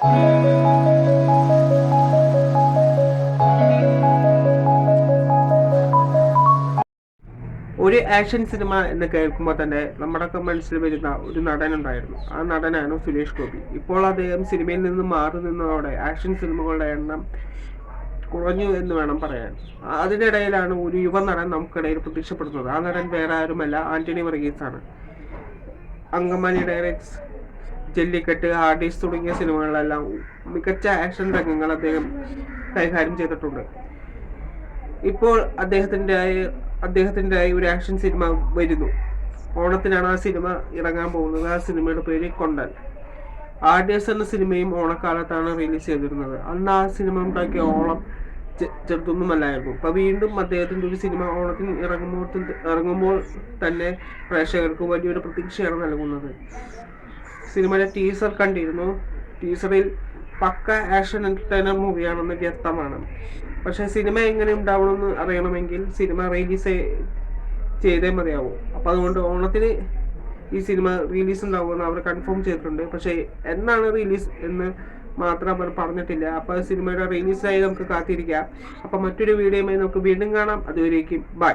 ഒരു action cinema എന്ന് കേൾക്കുമ്പോൾ തന്നെ നമ്മുടെ മനസ്സിൽ വരുന്ന ഒരു നടനുണ്ടായിരുന്നു. ആ നടനാണ് സുരേഷ് ഗോപി. ഇപ്പോൾ അദ്ദേഹം സിനിമയിൽ നിന്ന് മാറി നിന്നതോടെ ആക്ഷൻ സിനിമകളുടെ എണ്ണം കുറഞ്ഞു എന്ന് വേണം പറയാൻ. അതിനിടയിലാണ് ഒരു യുവ നടൻ നമുക്കിടയിൽ പ്രത്യക്ഷപ്പെടുന്നത്. ആ നടൻ വേറെ ആരുമല്ല ആന്റണി വർഗീസ് ആണ് അങ്കമാലി ഡയറക്ട്സ് ജല്ലിക്കെട്ട് ഹാർഡീസ് തുടങ്ങിയ സിനിമകളിലെല്ലാം മികച്ച ആക്ഷൻ രംഗങ്ങൾ അദ്ദേഹം കൈകാര്യം ചെയ്തിട്ടുണ്ട്. ഇപ്പോൾ അദ്ദേഹത്തിന്റെ അദ്ദേഹത്തിന്റെ ഒരു ആക്ഷൻ സിനിമ വരുന്നു. ഓണത്തിനാണ് ആ സിനിമ ഇറങ്ങാൻ പോകുന്നത്. ആ സിനിമയുടെ പേര് കൊണ്ടൻ. ആർഡിയസ് എന്ന സിനിമയും ഓണക്കാലത്താണ് റിലീസ് ചെയ്തിരുന്നത്. അന്ന് ആ സിനിമ ഉണ്ടാക്കിയ ഓളം ചെറുതൊന്നുമല്ലായിരുന്നു. അപ്പം വീണ്ടും അദ്ദേഹത്തിന്റെ ഒരു സിനിമ ഓണത്തിന് ഇറങ്ങുമ്പോൾ ഇറങ്ങുമ്പോൾ തന്നെ പ്രേക്ഷകർക്ക് വലിയൊരു പ്രതീക്ഷയാണ് നൽകുന്നത്. സിനിമയുടെ ടീസർ കണ്ടിരുന്നു. ടീസറിൽ പക്ക ആക്ഷൻ എന്റർടൈനർ മൂവിയാണെന്ന് വ്യക്തമാണ്. പക്ഷെ സിനിമ എങ്ങനെ ഉണ്ടാവണമെന്ന് അറിയണമെങ്കിൽ സിനിമ റിലീസ് ചെയ്തേ മതിയാവും. അപ്പോൾ അതുകൊണ്ട് ഓണത്തിന് ഈ സിനിമ റിലീസ് ഉണ്ടാവുമെന്ന് അവർ കൺഫേം ചെയ്തിട്ടുണ്ട്. പക്ഷേ എന്നാണ് റിലീസ് എന്ന് മാത്രം അവർ പറഞ്ഞിട്ടില്ല. അപ്പോൾ സിനിമയുടെ റിലീസായി നമുക്ക് കാത്തിരിക്കാം. അപ്പോൾ മറ്റൊരു വീഡിയോയുമായി നമുക്ക് വീണ്ടും കാണാം. അതുവരേക്കും ബൈ